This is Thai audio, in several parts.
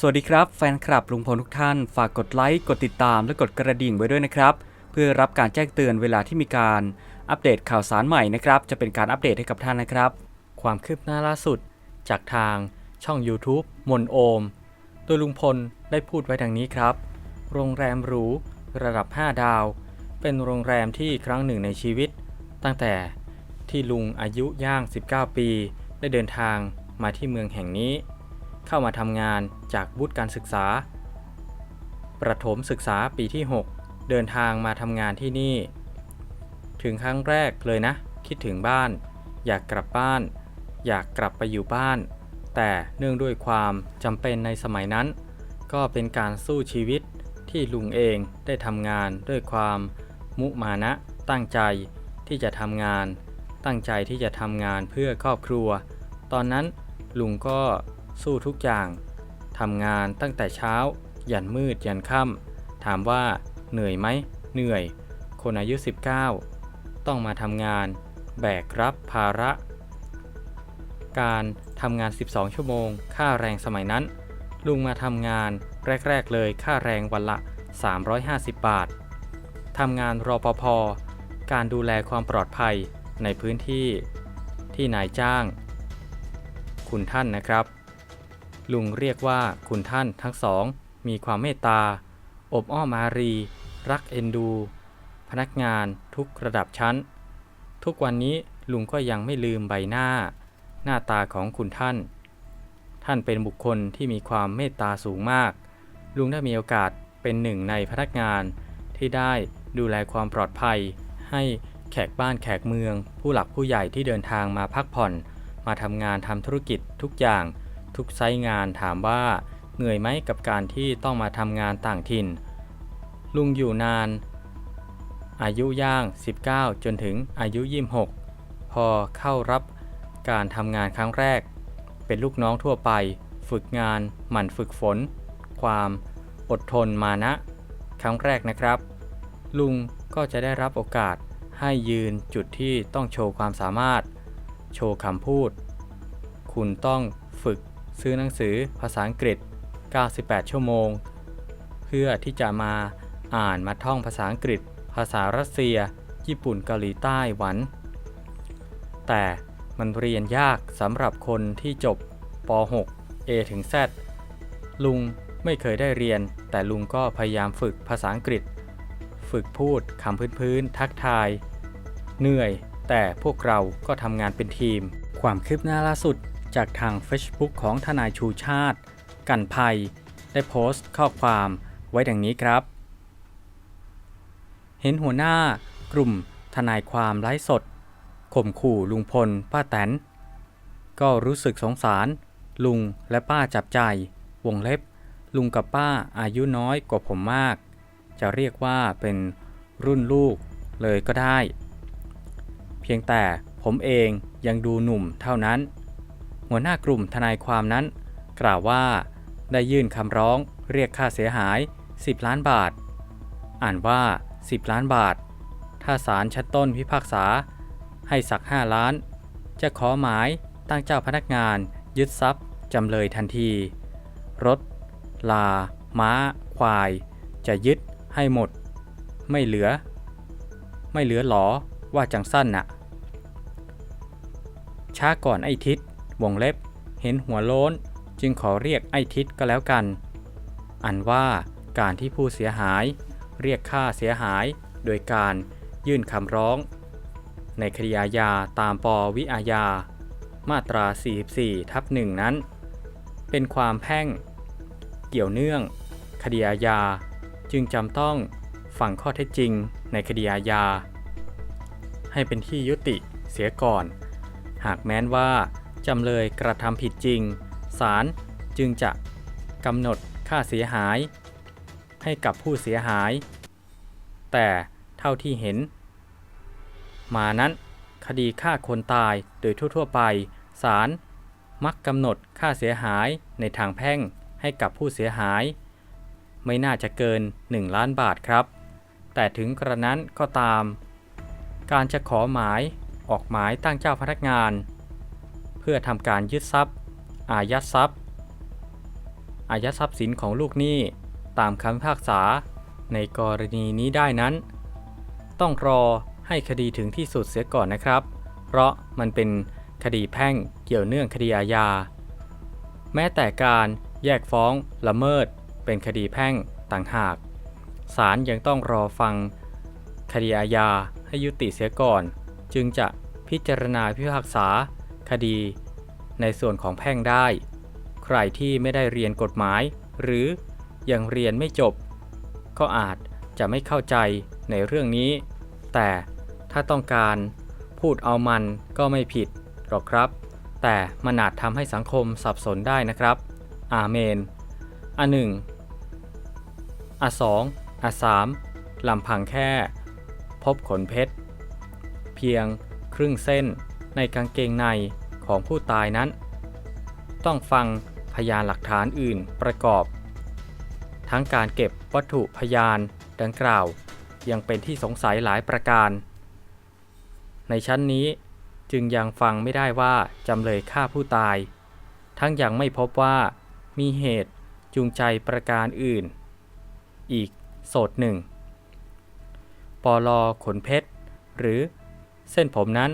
สวัสดีครับแฟนคลับลุงพลทุกท่าน ฝากกดไลค์ กดติดตามและกดกระดิ่งไว้ด้วยนะครับ เพื่อรับการแจ้งเตือนเวลาที่มีการอัปเดตข่าวสารใหม่นะครับ จะเป็นการอัปเดตให้กับท่านนะครับ ความคืบหน้าล่าสุด จากทางช่อง YouTube มนโอม โดยลุงพลได้พูดไว้ดังนี้ครับ โรงแรมหรูระดับ 5 ดาว เป็นโรงแรมที่ครั้งหนึ่งในชีวิต ตั้งแต่ที่ลุงอายุย่าง 19 ปี ได้เดินทางมาที่เมืองแห่งนี้ เข้ามาทำงานจากบุตรการศึกษา ประถมศึกษาปีที่ 6 เดินทางมาทำงานที่นี่ ถึงครั้งแรกเลยนะ คิดถึงบ้าน อยากกลับบ้าน อยากกลับไปอยู่บ้าน แต่เนื่องด้วยความจำเป็นในสมัยนั้น ก็เป็นการสู้ชีวิตที่ลุงเองได้ทำงานด้วยความมุมานะ ตั้งใจที่จะทำงาน ตั้งใจที่จะทำงานเพื่อครอบครัว ตอนนั้นลุงก็ สู้ทุกอย่างทำงานตั้งแต่เช้า ยันมืดยันค่ำถามว่าเหนื่อยไหมเหนื่อย คนอายุ 19 ต้องมาทำงาน แบกรับภาระ การทำงาน 12 ชั่วโมง ค่าแรงสมัยนั้น ลุงมาทำงานแรก ๆ เลยค่าแรงวันละ 350 บาททำงานรอปภการดูแลความปลอดภัยในพื้นที่ที่นายจ้าง คุณท่านนะครับ ลุงเรียกว่าคุณท่านทั้งสอง มีความเมตตา อบอ้อมอารี รักเอ็นดู พนักงานทุกระดับชั้น ทุกวันนี้ลุงก็ยังไม่ลืมใบหน้า หน้าตาของคุณท่าน ท่านเป็นบุคคลที่มีความเมตตาสูงมาก ลุงได้มีโอกาสเป็นหนึ่งในพนักงานที่ได้ดูแลความปลอดภัย ให้แขกบ้านแขกเมือง ผู้หลักผู้ใหญ่ที่เดินทางมาพักผ่อน มาทำงานทำธุรกิจทุกอย่าง ทุกไซต์งานถามว่าเหนื่อยไหมกับการที่ต้องมาทำงานต่างถิ่น ลุงอยู่นาน อายุย่าง 19 จนถึงอายุ 26 พอเข้ารับการทำงานครั้งแรก เป็นลูกน้องทั่วไป ฝึกงาน หมั่นฝึกฝน ความอดทนมานะ ครั้งแรกนะครับ ลุงก็จะได้รับโอกาสให้ยืนจุดที่ต้องโชว์ความสามารถ โชว์คำพูด คุณต้องฝึก ซื้อหนังสือภาษาอังกฤษ 98 ชั่วโมง เพื่อที่จะมาอ่านมาท่องภาษาอังกฤษ ภาษารัสเซีย ญี่ปุ่นเกาหลีใต้หวัน แต่มันเรียนยากสำหรับคนที่จบป .6 A ถึง Z ลุงไม่เคยได้เรียน แต่ลุงก็พยายามฝึกภาษาอังกฤษ ฝึกพูดคำพื้นๆทักทาย เหนื่อย แต่พวกเราก็ทำงานเป็นทีม ความคืบหน้าล่าสุด จากทาง Facebook ของทนายชูชาติ กันภัย ได้โพสต์ข้อความไว้ดังนี้ครับ เห็นหัวหน้ากลุ่มทนายความไร้สดข่มขู่ลุงพล ป้าแตน ก็รู้สึกสงสาร ลุงและป้าจับใจ วงเล็บ ลุงกับป้าอายุน้อยกว่าผมมาก จะเรียกว่าเป็นรุ่นลูกเลยก็ได้ เพียงแต่ผมเองยังดูหนุ่มเท่านั้น หัวหน้ากลุ่มทนายความนั้น กล่าวว่า ได้ยื่นคำร้องเรียกค่าเสียหาย 10 ล้านบาท อ่านว่า 10 ล้านบาท ถ้าศาลชั้นต้นพิพากษา ให้สัก 5 ล้าน จะขอหมายตั้งเจ้าพนักงาน ยึดทรัพย์จำเลยทันที รถ ลา ม้า ควาย จะยึดให้หมด ไม่เหลือ ไม่เหลือหรอว่าจังสั้นน่ะ ช้าก่อนไอ้ทิศ วงเล็บ เห็นหัวโล้น จึงขอเรียกไอ้ทิศก็แล้วกัน อันว่าการที่ผู้เสียหาย เรียกค่าเสียหาย โดยการยื่นคำร้อง ในคดีอาญาตามปวิอาญา มาตรา 44 ทับหนึ่งนั้น เป็นความแพ่ง เกี่ยวเนื่อง คดีอาญาจึงจำต้องฟังข้อเท็จจริงในคดีอาญาให้เป็นที่ยุติเสียก่อน หากแม้นว่า จำเลยกระทำผิดจริง ศาลจึงจะกำหนดค่าเสียหาย ให้กับผู้เสียหาย แต่เท่าที่เห็น มานั้นคดีฆ่าคนตายโดยทั่วๆไปศาลมักกำหนดค่าเสียหายในทางแพ่งให้กับผู้เสียหาย ไม่น่าจะเกิน 1 ล้านบาทครับ แต่ถึงกระนั้นก็ตาม การจะขอหมายออกหมายตั้งเจ้าพนักงาน พื่อทำการยึดทรัพย์ อายัดทรัพย์ อายัดทรัพย์สินของลูกหนี้ตามคำพิพากษาในกรณีนี้ได้นั้น ต้องรอให้คดีถึงที่สุดเสียก่อนนะครับ เพราะมันเป็นคดีแพ่งเกี่ยวเนื่องคดีอาญา แม้แต่การแยกฟ้องละเมิดเป็นคดีแพ่งต่างหาก ศาลยังต้องรอฟังคดีอาญาให้ยุติเสียก่อน จึงจะพิจารณาพิพากษา คดี ในส่วนของแพ่งได้ ใครที่ไม่ได้เรียนกฎหมาย หรือยังเรียนไม่จบ ก็อาจจะไม่เข้าใจในเรื่องนี้ แต่ถ้าต้องการพูดเอามันก็ไม่ผิดหรอกครับ แต่มันอาจทำให้สังคมสับสนได้นะครับ อาเมนอันหนึ่งอันสองอันสามลำพังแค่ พบขนเพชร เพียงครึ่งเส้น ในกางเกงในของผู้ตายนั้น ต้องฟังพยานหลักฐานอื่นประกอบ ทั้งการเก็บวัตถุพยานดังกล่าว ยังเป็นที่สงสัยหลายประการ ในชั้นนี้จึงยังฟังไม่ได้ว่าจำเลยฆ่าผู้ตาย ทั้งยังไม่พบว่ามีเหตุจูงใจประการอื่น อีกโสดหนึ่งปลอขนเพชร หรือเส้นผมนั้น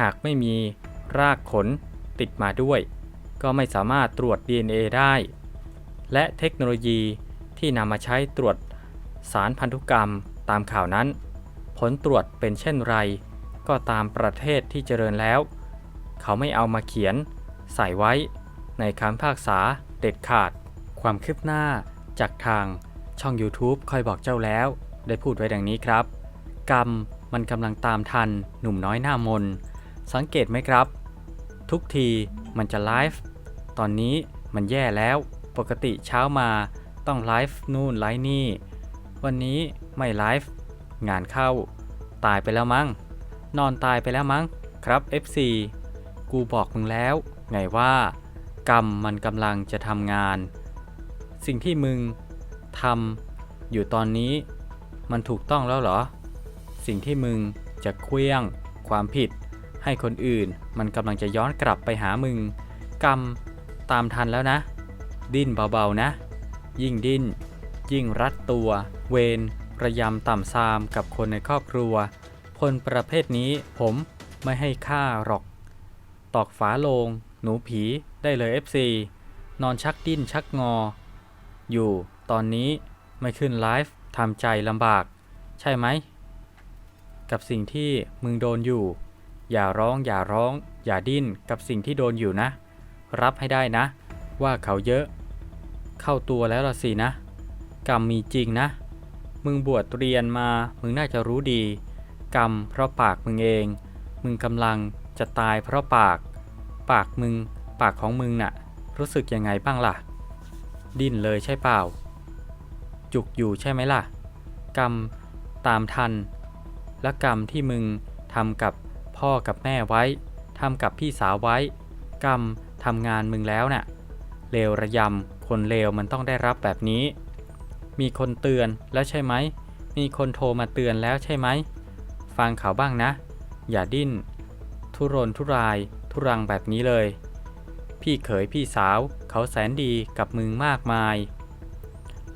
หากไม่มีรากขนติดมาด้วย ก็ไม่สามารถตรวจ DNA ได้ และเทคโนโลยีที่นำมาใช้ตรวจสารพันธุกรรมตามข่าวนั้น ผลตรวจเป็นเช่นไร ก็ตามประเทศที่เจริญแล้ว เขาไม่เอามาเขียน ใส่ไว้ในคำพากษาเด็ดขาด ความคืบหน้าจากทางช่อง YouTube คอยบอกเจ้าแล้ว ได้พูดไว้ดังนี้ครับ กรรมมันกำลังตามทันหนุ่มน้อยหน้ามน สังเกตไหมครับ ทุกทีมันจะไลฟ์ตอนนี้มันแย่แล้วปกติเช้ามาต้องไลฟ์นู่นไลฟ์นี่ วันนี้ไม่ไลฟ์งานเข้า ตายไปแล้วมั้ง นอนตายไปแล้วมั้งครับ FC กูบอกมึงแล้ว ไงว่า กรรมมันกำลังจะทำงาน สิ่งที่มึงทำอยู่ตอนนี้ มันถูกต้องแล้วเหรอ สิ่งที่มึงจะเคลี้ยงความผิด ให้คนอื่น มันกำลังจะย้อนกลับไปหามึง กรรม ตามทันแล้วนะ ดิ้นเบาๆนะ ยิ่งดิ้น ยิ่งรัดตัว เวรระยำต่ำซามกับคนในครอบครัว คนประเภทนี้ผมไม่ให้ค่าหรอก ตอกฝาโลง หนูผีได้เลย FC นอนชักดิ้นชักงอ อยู่ตอนนี้ไม่ขึ้นไลฟ์ทำใจลำบาก ใช่ไหม กับสิ่งที่มึงโดนอยู่ อย่าร้องอย่าร้อง อย่าดิ้นกับสิ่งที่โดนอยู่นะ รับให้ได้นะ ว่าเขาเยอะ เข้าตัวแล้วละสินะ กรรมมีจริงนะ มึงบวชเรียนมา มึงน่าจะรู้ดี กรรมเพราะปากมึงเอง มึงกำลังจะตายเพราะปาก ปากมึง ปากของมึงน่ะ รู้สึกยังไงบ้างล่ะ ดิ้นเลยใช่เปล่า จุกอยู่ใช่ไหมล่ะ กรรมตามทัน และกรรมที่มึงทำกับ พ่อกับแม่ไว้ทำกับพี่สาวไว้ กรรมทำงานมึงแล้วน่ะเลวระยำคนเลวมันต้องได้รับแบบนี้ มีคนเตือนแล้วใช่ไหม มีคนโทรมาเตือนแล้วใช่ไหม ฟังเขาบ้างนะ อย่าดิ้น ทุรนทุราย ทุรังแบบนี้เลย พี่เขยพี่สาวเขาแสนดีกับมึงมากมาย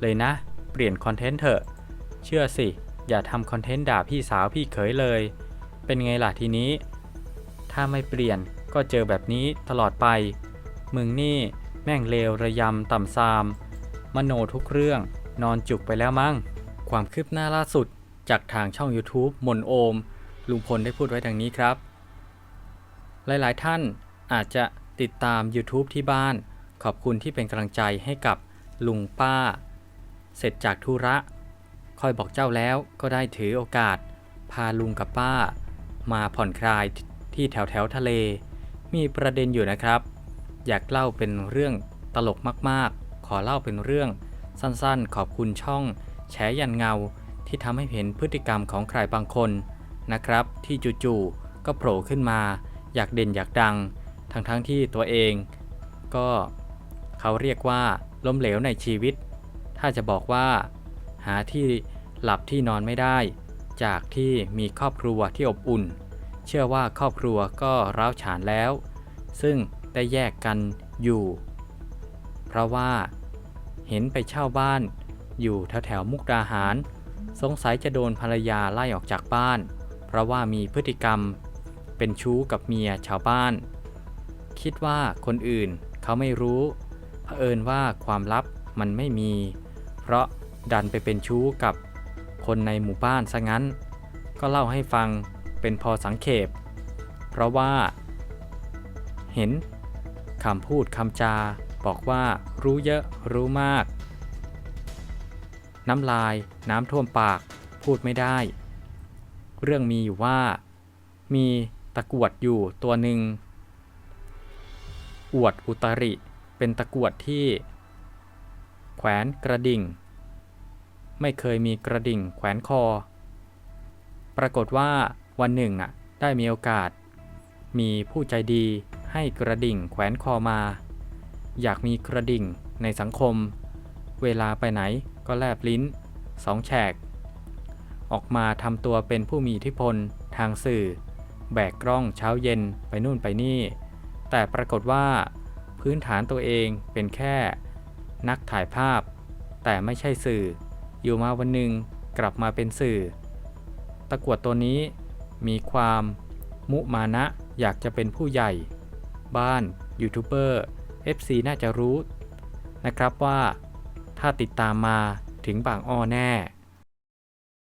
เลยนะ เปลี่ยนคอนเทนต์เถอะ เชื่อสิ อย่าทำคอนเทนต์ด่าพี่สาวพี่เขยเลย เป็นไงล่ะทีนี้ ถ้าไม่เปลี่ยนก็เจอแบบนี้ตลอดไป มึงนี่แม่งเลวระยำต่ำซาม มโนทุกเรื่องนอนจุกไปแล้วมั้ง ความคืบหน้าล่าสุดจากทางช่อง YouTube มนโอม ลุงพลได้พูดไว้ดังนี้ครับ หลายๆท่านอาจจะติดตาม YouTube ที่บ้าน ขอบคุณที่เป็นกำลังใจให้กับลุงป้า เสร็จจากธุระคอยบอกเจ้าแล้วก็ได้ถือโอกาส พาลุงกับป้า มาผ่อนคลายที่แถวแถวทะเล มีประเด็นอยู่นะครับ อยากเล่าเป็นเรื่องตลกมากๆ ขอเล่าเป็นเรื่องสั้นๆ ขอบคุณช่องแฉยันเงาที่ทำให้เห็นพฤติกรรมของใครบางคนนะครับ ที่จู่ๆก็โผล่ขึ้นมา อยากเด่นอยากดัง ทั้งๆทที่ตัวเอง ก็เขาเรียกว่าล้มเหลวในชีวิต ถ้าจะบอกว่า หาที่หลับที่นอนไม่ได้ จากที่มีครอบครัวที่อบอุ่น เชื่อว่าครอบครัวก็ร้าวฉานแล้ว ซึ่งได้แยกกันอยู่ เพราะว่า เห็นไปเช่าบ้าน อยู่แถวแถวมุกดาหาร สงสัยจะโดนภรรยาไล่ออกจากบ้าน เพราะว่ามีพฤติกรรม เป็นชู้กับเมียชาวบ้าน คิดว่าคนอื่นเขาไม่รู้เผอิญว่าความลับมันไม่มี เพราะดันไปเป็นชู้กับ คนในหมู่บ้านซะงั้น ก็เล่าให้ฟังเป็นพอสังเขป เพราะว่า เห็นคำพูดคำจาบอกว่ารู้เยอะรู้มาก น้ำลายน้ำท่วมปากพูดไม่ได้ เรื่องมีอยู่ว่า มีตะกรวดอยู่ตัวหนึ่ง อวดอุตริ เป็นตะกรวดที่ แขวนกระดิ่ง ไม่เคยมีกระดิ่งแขวนคอ ปรากฏว่าวันหนึ่งน่ะได้มีโอกาส มีผู้ใจดีให้กระดิ่งแขวนคอมา อยากมีกระดิ่งในสังคม เวลาไปไหนก็แลบลิ้นสองแฉก ออกมาทำตัวเป็นผู้มีอิทธิพลทางสื่อ แบกกล้องเช้าเย็นไปนู่นไปนี่ แต่ปรากฏว่า พื้นฐานตัวเองเป็นแค่ นักถ่ายภาพ แต่ไม่ใช่สื่อ อยู่มาวันหนึ่งกลับมาเป็นสื่อ ตะกวดตัวนี้มีความมุมานะอยากจะเป็นผู้ใหญ่ บ้านยูทูบเบอร์ FC น่าจะรู้นะครับว่าถ้าติดตามมาถึงบางอ้อแน่